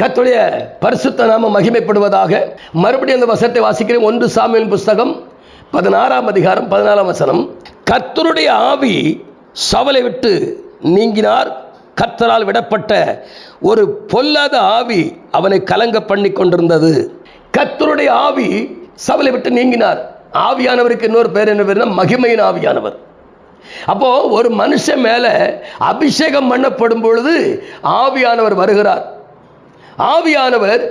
கத்துடைய பரிசுத்த நாம மகிமைப்படுவதாக மறுபடியும் அந்த வசனத்தை வாசிக்கிறேன். ஒன்று சாமியின் புஸ்தகம் பதினாறாம் அதிகாரம் பதினாலாம் வசனம். கர்த்தருடைய ஆவி சவலை விட்டு நீங்கினார். கர்த்தரால் விடப்பட்ட ஒரு பொல்லாத ஆவி அவனை கலங்க பண்ணி கொண்டிருந்தது. கர்த்தருடைய ஆவி சவலை விட்டு நீங்கினார். ஆவியானவருக்கு இன்னொரு பேர் என்ன பேருன்னா? மகிமையின் ஆவியானவர். அப்போ ஒரு மனுஷன் மேல அபிஷேகம் பண்ணப்படும் பொழுது ஆவியானவர் வருகிறார். ஆவியானவர்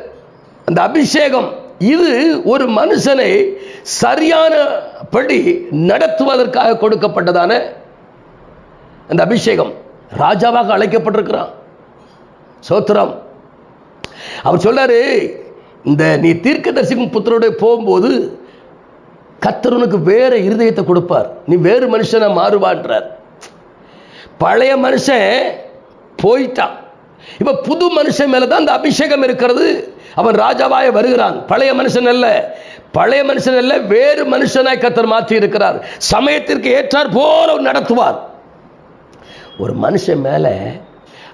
அந்த அபிஷேகம் இது ஒரு மனுஷனை சரியானபடி நடத்துவதற்காக கொடுக்கப்பட்டதான அந்த அபிஷேகம். ராஜாவாக அழைக்கப்பட்டிருக்கிறான். சோத்திரம் அவர் சொல்றாரு இந்த நீ தீர்க்கதரிசி புத்தரோட போகும்போது கத்தருனுக்கு வேற இருதயத்தை கொடுப்பார். நீ வேறு மனுஷனை மாறுவான்றார். பழைய மனுஷன் போயிட்டான். இப்ப புது மனுஷன் மேலே தான் அந்த அபிஷேகம் இருக்கிறது. அவன் ராஜாவாய வருகிறான். பழைய மனுஷன் அல்ல. பழைய மனுஷன் அல்ல வேறு மனுஷனாய் கத்தர் மாற்றி இருக்கிறார் சமயத்திற்கு ஏற்றார் போல நடத்துவார். ஒரு மனுஷன் மேல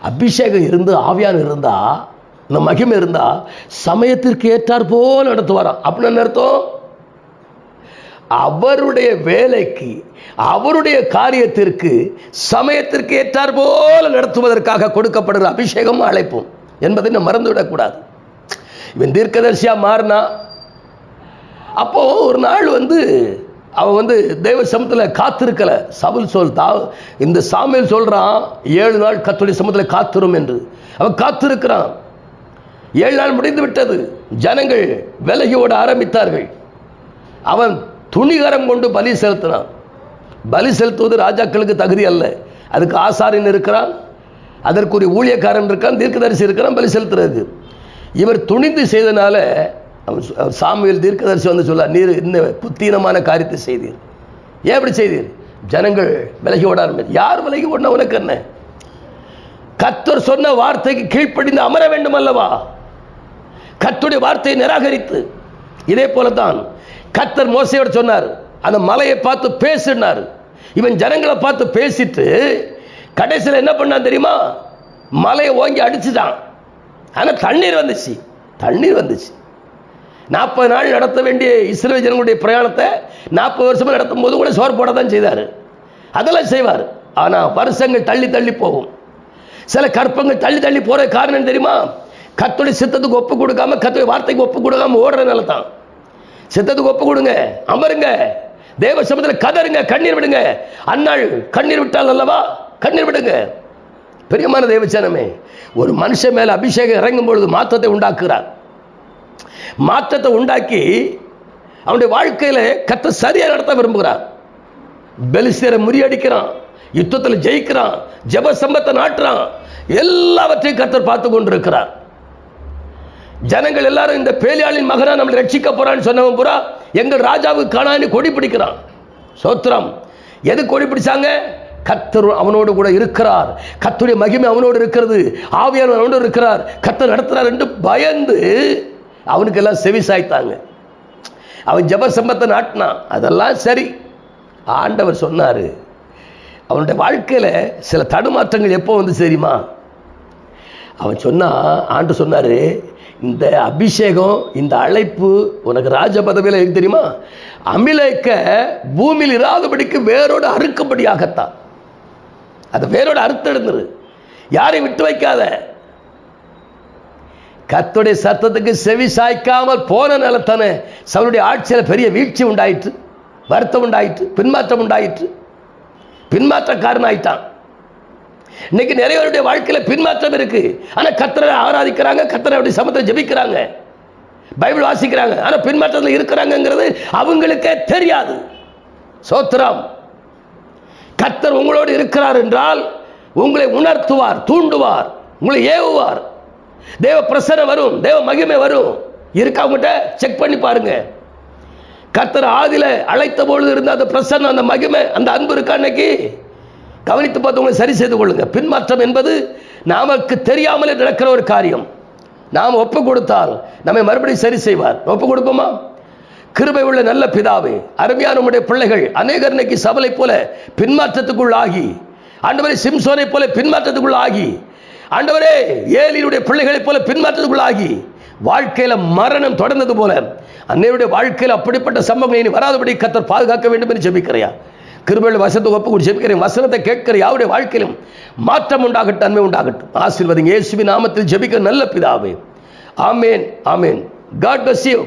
அபிஷேகம் இருந்து ஆவியான் இருந்தா இந்த மகிமை இருந்தா சமயத்திற்கு ஏற்றார் போல நடத்துவாராம். அப்படின்னு அர்த்தம்? அவருடைய வேலைக்கு அவருடைய காரியத்திற்கு சமயத்திற்கு ஏற்றார் போல நடத்துவதற்காக கொடுக்கப்படுகிற அபிஷேகமும் அழைப்போம் என்பதை நம்ம மறந்துவிடக்கூடாது. இவன் தீர்க்கதரிசியா மாறினா அப்போ ஒரு நாள் வந்து அவன் வந்து தெய்வ சமத்தில் காத்திருக்கல. சவுல் சொல் தா இந்த சாமியல் சொல்றான் ஏழு நாள் கத்துடைய சமத்தில் காத்திரும் என்று. அவன் காத்திருக்கிறான். ஏழு நாள் முடிந்து விட்டது. ஜனங்கள் விலகி ஓட ஆரம்பித்தார்கள். அவன் துணிகரம் கொண்டு பலி செலுத்தினான். பலி செலுத்துவது ராஜாக்களுக்கு தகுதி அல்ல. அதுக்கு ஆசாரியன் இருக்கிறான். அதற்குரிய ஊழியக்காரன் இருக்கான் தீர்க்கதரிசி இருக்கிறான் பலி செலுத்துறது. இவர் துணிந்து செய்தனால அவன் தீர்க்கதரிசி வந்து சொல்ல நீர் இந்த புத்தீனமான காரியத்தை செய்தீர். ஏன் இப்படி செய்தீர்? ஜனங்கள் விலகி ஓட ஆரம்பிச்சு யார் விலகி ஓடனா உனக்கு என்ன? கத்தர் சொன்ன வார்த்தைக்கு கீழ்ப்படிந்து அமர வேண்டும் அல்லவா கத்துடைய வார்த்தையை நிராகரித்து. இதே போல தான் கத்தர் மோசையோடு சொன்னார். அந்த மலையை பார்த்து பேசினார். இவன் ஜனங்களை பார்த்து பேசிட்டு கடைசியில் என்ன பண்ணான் தெரியுமா? மலையை ஓங்கி அடிச்சுட்டான். ஆனால் தண்ணீர் வந்துச்சு. தண்ணீர் வந்துச்சு. நாற்பது நாள் நடத்த வேண்டிய இஸ்ரேல் ஜனங்களுடைய பிரயாணத்தை நாற்பது வருஷமாக நடத்தும் போது கூட சோறு போட தான் செய்தார். அதெல்லாம் செய்வார். ஆனால் வருஷங்கள் தள்ளி தள்ளி போகும். சில கற்பங்கள் தள்ளி தள்ளி போகிற காரணம் தெரியுமா? கத்துடைய சித்தத்துக்கு ஒப்பு கொடுக்காம கத்துடைய வார்த்தைக்கு ஒப்பு கொடுக்காம ஓடுறதுனால தான் சித்தத்துக்கு ஒப்பு கொடுங்க. அமருங்க. தேவ சமத்தில் கதருங்க கண்ணீர் விடுங்க. அன்னாள் கண்ணீர் விட்டால் அல்லவா? கண்ணீர் விடுங்க. பெரியமான தேவச்சனமே ஒரு மனுஷன் மேலே அபிஷேகம் இறங்கும் பொழுது மாற்றத்தை உண்டாக்குறார். மாற்றத்தை உண்டாக்கி அவனுடைய வாழ்க்கையில் கத்த சரியாக நடத்த விரும்புகிறார். பெலிஸ்தரை முறியடிக்கிறான் யுத்தத்தில் ஜெயிக்கிறான் ஜெப சம்பத்தை நாட்டுறான். எல்லாவற்றையும் கத்தர் பார்த்து கொண்டிருக்கிறார். ஜனங்கள் எல்லாரும் இந்த பேலியாளின் மகனா நம்மளை ரட்சிக்க போறான்னு சொன்னவன் புறா எங்கள் ராஜாவுக்கு காணான்னு கொடி பிடிக்கிறான். சோத்திரம். எது கொடி பிடிச்சாங்க? கத்தர் அவனோடு கூட இருக்கிறார். கத்துடைய மகிமை அவனோடு இருக்கிறது. ஆவியானவர் அவனோடு இருக்கிறார். கத்தர் நடத்துறார் என்று பயந்து அவனுக்கு எல்லாம் செவி சாய்த்தாங்க. அவன் ஜப சம்பத்தை நாட்டினான். அதெல்லாம் சரி. ஆண்டவர் சொன்னார் அவனுடைய வாழ்க்கையில் சில தடுமாற்றங்கள் எப்போ வந்து தெரியுமா அவன் சொன்னா ஆண்டு சொன்னார் இந்த அபிஷேகம் இந்த அழைப்பு உனக்கு ராஜ பதவியில் எதுக்கு தெரியுமா? அமிலேக்க பூமியில் இராதபடிக்கு வேரோடு அறுக்கும்படியாகத்தான். அதை வேரோடு அறுத்தெடுந்துரு யாரையும் விட்டு வைக்காத? கத்துடைய சத்தத்துக்கு செவி சாய்க்காமல் போன நிலத்தானே சவனுடைய ஆட்சியில் பெரிய வீழ்ச்சி உண்டாயிற்று வருத்தம் உண்டாயிற்று பின்மாற்றம் உண்டாயிற்று. பின்மாற்றக்காரன் ஆயிட்டான் இன்னைக்கு நிறைய பேருடைய வாழ்க்கையில பின்மாற்றம் இருக்கு. ஆனா கத்தரை ஆராதிக்கிறாங்க கத்தரை அப்படி சமத்தை ஜெபிக்கிறாங்க. பைபிள் வாசிக்கிறாங்க. ஆனா பின்மாற்றத்தில் இருக்கிறாங்கங்கிறது அவங்களுக்கே தெரியாது. சோத்ராம் கத்தர் உங்களோடு இருக்கிறார் என்றால் உங்களை உணர்த்துவார் தூண்டுவார் உங்களை ஏவுவார். தேவ பிரசனை வரும் தேவ மகிமை வரும். இருக்கா அவங்ககிட்ட செக் பண்ணி பாருங்க. கத்தர் ஆதியில் அழைத்த பொழுது இருந்த அந்த பிரசன்னம் அந்த மகிமை அந்த அன்பு இருக்கா அன்னைக்கு கவனித்து பார்த்து உங்களை சரி செய்து கொள்ளுங்க. பின்மாற்றம் என்பது நமக்கு தெரியாமலே நடக்கிற ஒரு காரியம். நாம் ஒப்பு கொடுத்தால் நம்மை மறுபடியும் சரி செய்வார். ஒப்பு கொடுப்போமா? கிருபை உள்ள நல்ல பிதாவே அருமையான உடைய பிள்ளைகள் அநேகர் இன்னைக்கு சபலை போல பின்மாற்றத்துக்குள் ஆகி ஆண்டவரை சிம்சோனை போல பின்மாற்றத்துக்குள் ஆகி ஆண்டவரே ஏலியினுடைய பிள்ளைகளைப் போல பின்மாற்றத்துக்குள்ளாகி வாழ்க்கையில மரணம் தொடர்ந்தது போல அன்னையுடைய வாழ்க்கையில் அப்படிப்பட்ட சம்பவம் இனி வராதபடி கத்தர் பாதுகாக்க வேண்டும் என்று ஜெபிக்கிறையா? கிருபையில் வசத்தை ஒப்பு கூட ஜெபிக்கிறேன். வசனத்தை கேட்கிற யாருடைய வாழ்க்கையிலும் மாற்றம் உண்டாகட்டும் அன்மை உண்டாகட்டும். ஆசீர்வதிங்க. இயேசுவின் நாமத்தில் ஜெபிக்க நல்ல பிதாவே. Amen amen. God bless you